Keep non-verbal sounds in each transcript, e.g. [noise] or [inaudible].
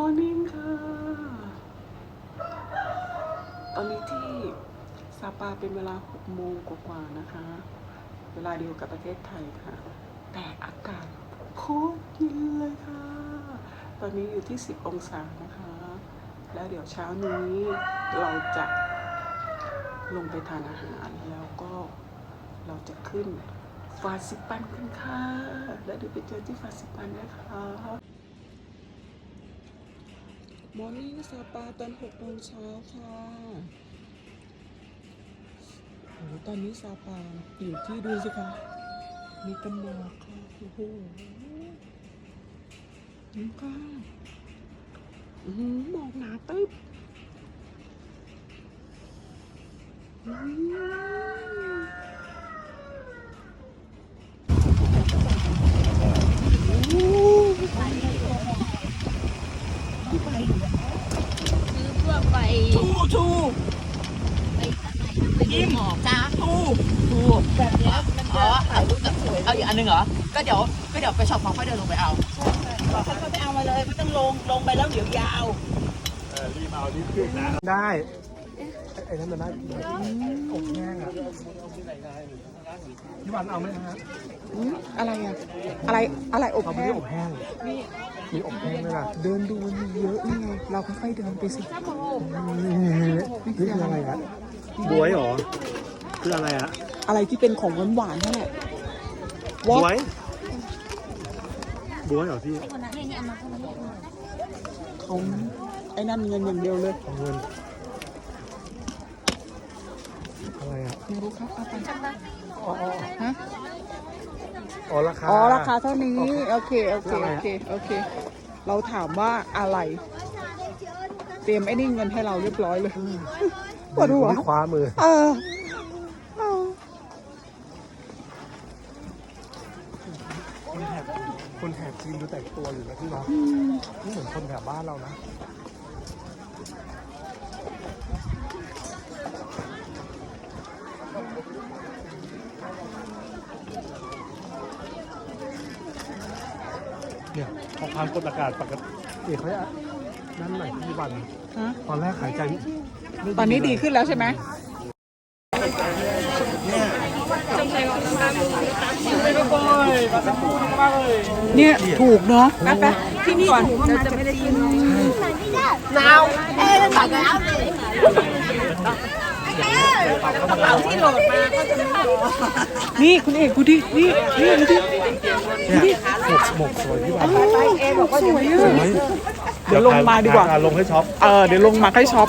morning ค่ะ ตอนนี้ที่ซาปาเป็นเวลา6โมงกว่าๆนะคะ เวลาเดียวกับประเทศไทยค่ะ แต่อากาศโคตรเย็นเลยค่ะ ตอนนี้อยู่ที่ 10 องศานะคะ แล้วเดี๋ยวเช้านี้เราจะลงไปทานอาหารแล้วก็เราจะขึ้นฟาสิปันกันค่ะ แล้วเดี๋ยวไปเจอที่ฟาสิปันนะคะ มอร์นิ่งซาปาตอน6โมงเช้าค่ะโอ้ตอนนี้ซาปาอยู่ที่ดูสิคะมีกันหมอกค่ะโอ้โหนี่ค่ะอื้อหือหมอกหนาตึ๊บอื้อ คือเพื่อไป ชูชู ไปยิ้มจ้า ชูชู แบบเนี้ยมันจะถ่ายรูปกับสวย เอาอีกอั นหนึงเหรอ ก็เดี๋ยวก็เดี๋ยวไปช็อปของค่อยเดินลงไปเอาบอกเขาไปเอามาเลยไม่ต้องลงลงไปแล้วเดี๋ยวยาวได้ไอ้นั่นมันได้อบแห้งอะพี่วันเอาไหมฮะอื้ออะไรอะอะไรอะไรอบเอาไปแห้ที่งอบแห้งมีอบแห้งด้วยล่ะ เดินดูมันมีเยอะนี่ไงเราค่อยๆเดินไปสินี่นี่คืออะไรอะบวยเหรอคืออะไรอะ อะไรที่เป็นของหวานๆนั่นแหละ บ What? วยบวยเหรอพี่เขาไอ้นั่นเงินอย่างเดียวเลยเอาเงินอะไรอะไม่รู้ครับเอาไปอ๋ออ๋อฮะอ๋อราคาอ๋อราคาเท่านี้ โอเค โอเคอะไรโออะเค โอเค เราถามว่าอะไร เตรียมไอ้นี่เงินให้เราเรียบร้อยเลยปวดหัวไม่คว้ามือ เออเออ คนแถบคนแถบจีนดูแต่งตัวอยู่นะพี่เนาะนี่เหมือน คนแถบบ้านเรานะเนี่ยพอความกดอากาศปกติเขาจะนั่นหน่อยพี่วัน ฮะตอนแรกหายใจไม่ตอนนี้ดีขึ้นแล้วใช่ไหม เนี่ยถูกเนาะที่นี่ถูกเราจะไม่ได้ยินหนาวเอ๊ะตัดแล้วเลยนี่คุณเอกดูดิ นี่นี่ดูดิเนี่ยหมกหมกสวยพี่วันเอกบอกว่าสวยสอะวยเดี๋ยวลงมาดีกว่าหลงให้ช็อป เออเดี๋ยวลงมาให้ช็อป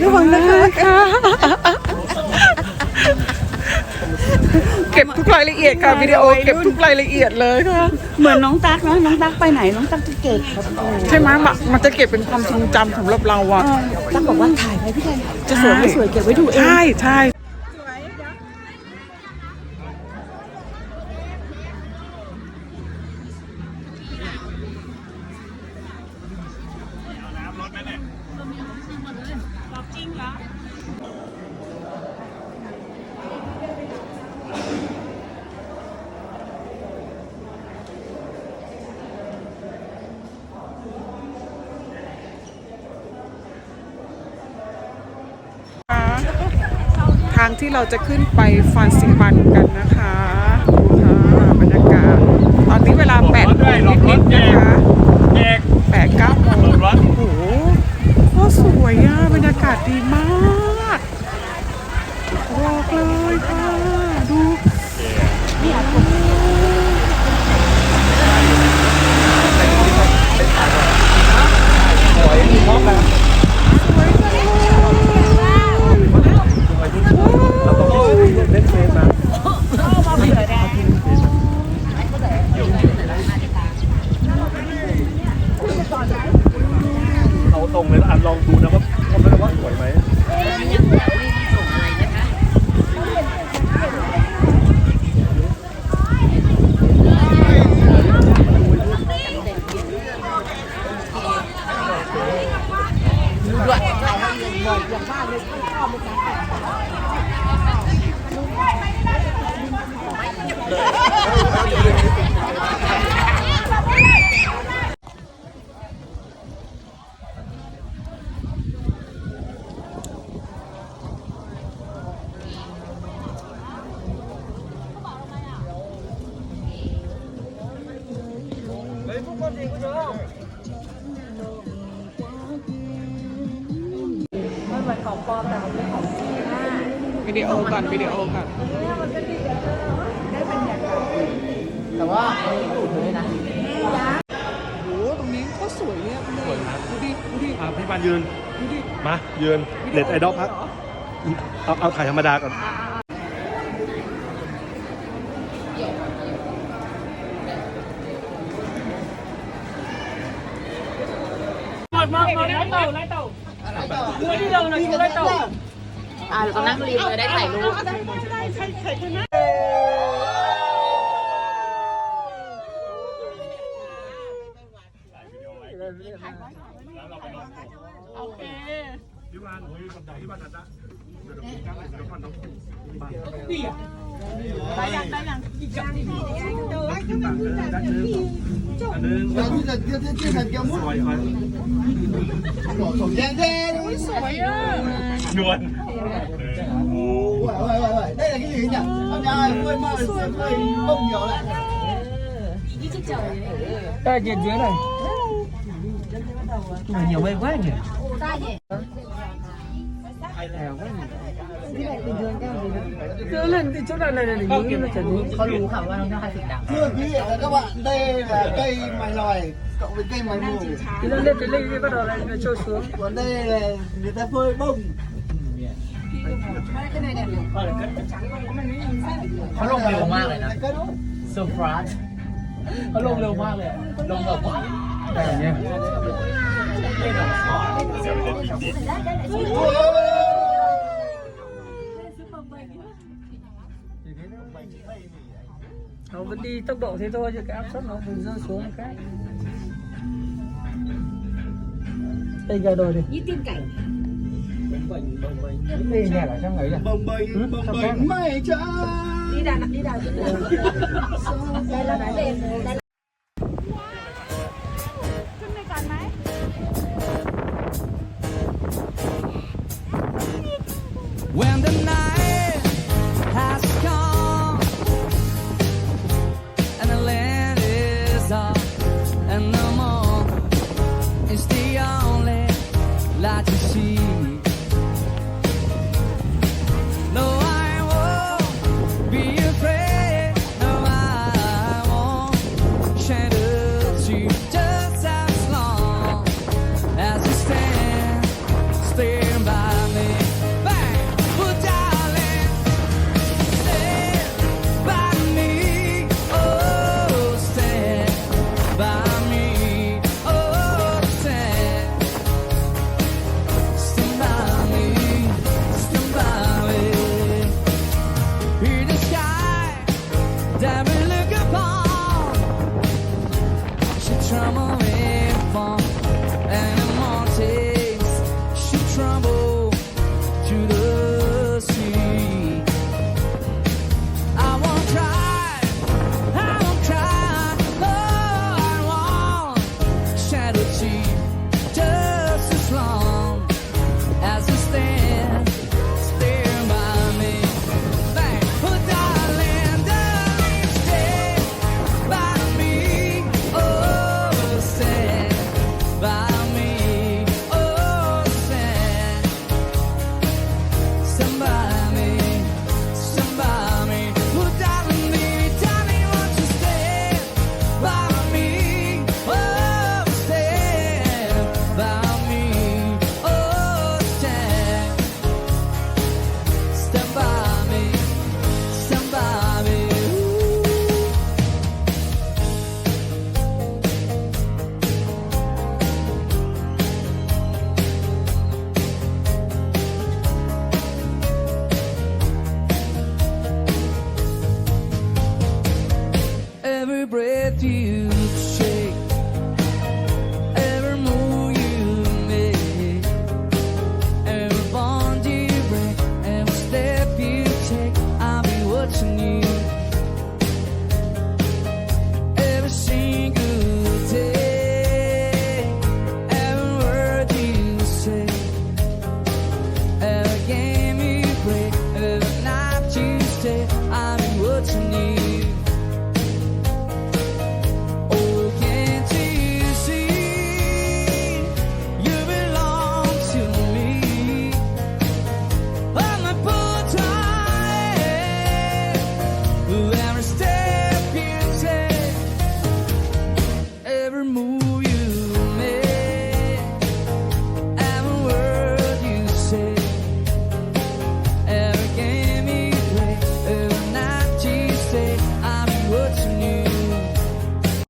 ระวังนะคะค่ะเก็บทุกรายละเอียดค่ะวิดีโอเก็บทุกรายละเอียดเลยค่ะเหมือนน้องตั๊กนะน้องตั๊กไปไหนน้องตั๊กจะเก็บใช่ไหมมันมันจะเก็บเป็นความทรงจำสำหรับเราอะตั๊กบอกว่าถ่ายไว้พี่แทนจะสวยไม่สวยเก็บไว้ดูเองใช่ใช่ ทางที่เราจะขึ้นไปฟานซิบันกันนะคะ วิดีโอก่อนวิดีโอก่อนแต่ว่าดูดเลยนะโอ้โหตรงนี้ก็สวยเนี่ยคุณดูดูดิดูดิอะพี่ปานยืน ดูดิ มายืนเน็ตไอดอลพักเอาเอาถ่ายธรรมดาก่อนอ่าเราต้ อ่าเรานั่งรีบเลยได้ถ่ายรูปอเคพี่วล้ยที่จะที่จะแทนเกลียวมั้ข่รู้งอัวยวเมสวยอะนวล Đây là cái gì nhỉ? Ông nhà ơi, vui mơ, vui mơ, bông nhiều lại. Đi chiếc trời dưới này. Nhiều mây quá nhỉ? Ta nhỉ? Lèo quá nhỉ? lên cái chỗ này này này nhìn nó chuẩn có đủ khả năng nó hai chục đảo thưa quý vị và các bạn đây là cây mài lòi cộng với cây mài mù thì nó lên cái linh đi bắt đầu lên trôi xuống còn đây là người ta phơi bông เขาลงเร็วมากเลยนะเซอร์ไพรส์เขาลงเร็วมากเลยอะลงแบบว่า Nó vẫn đi tốc độ thế thôi chứ cái áp suất nó vẫn rơi xuống một cái. Đây ra đồi đi. Như tiên cảnh. bình bình bình đi nghe lại xem nghĩ là bồng bình bồng bình mày cha đi đà nẵng đi đà nẵng [laughs] đây là cái đèn